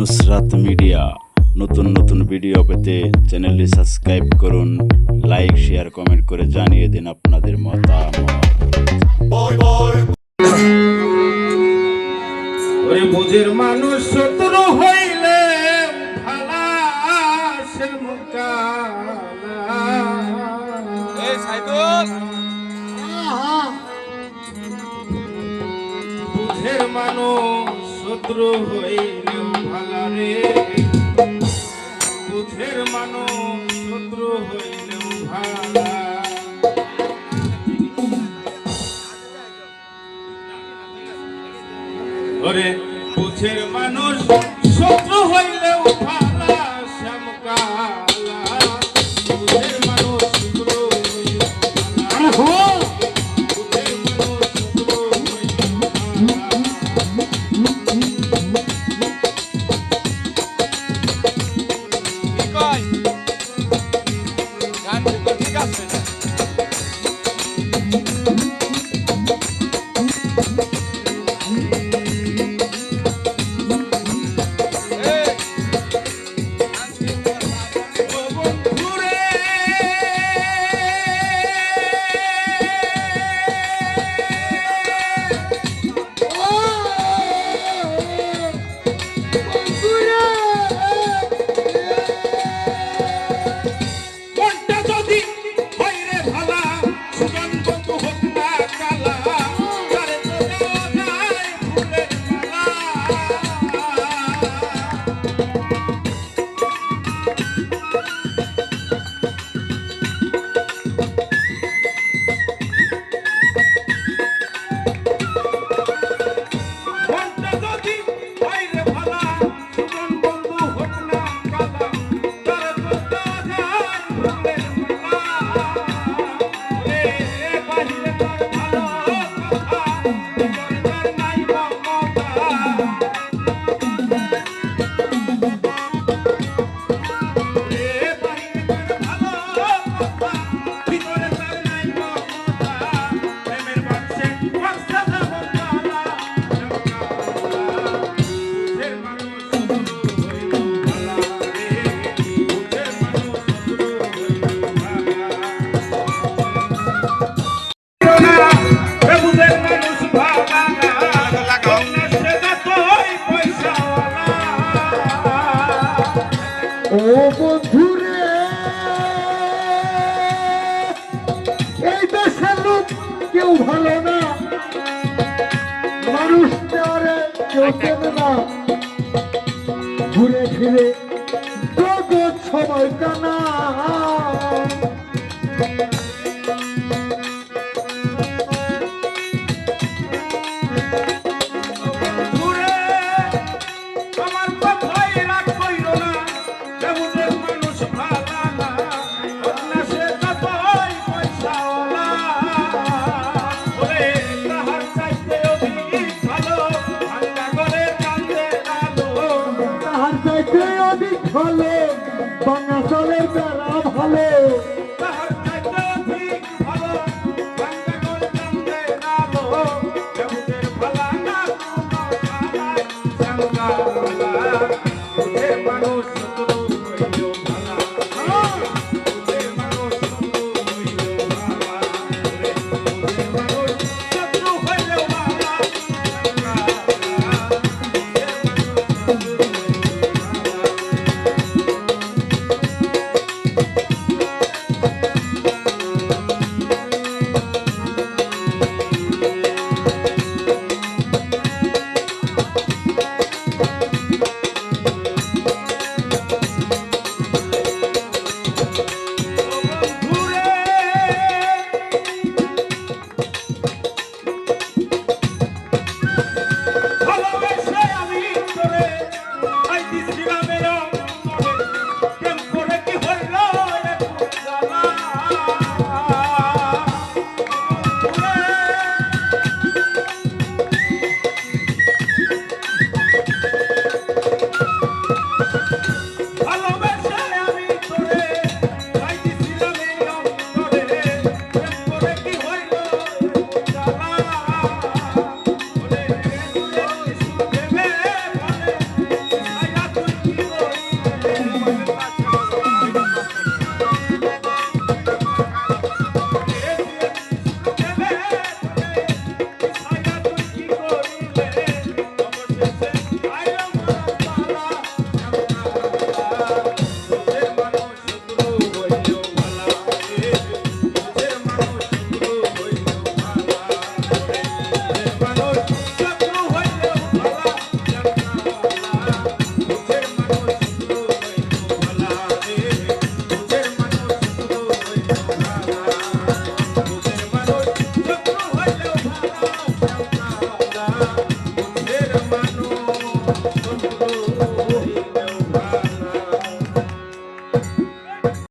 Nusrat media. নতুন নতুন video পেতে চ্যানেলটি সাবস্ক্রাইব করুন লাইক শেয়ার কমেন্ট করে জানিয়ে দিন আপনাদের মতামত। মানুষ শত্রু হইলে মানুষ শত্রু হইলেও ভালা ওরে বুঝের মানুষ শত্রু ভালো বাঙাচলের বেড়া ভালো।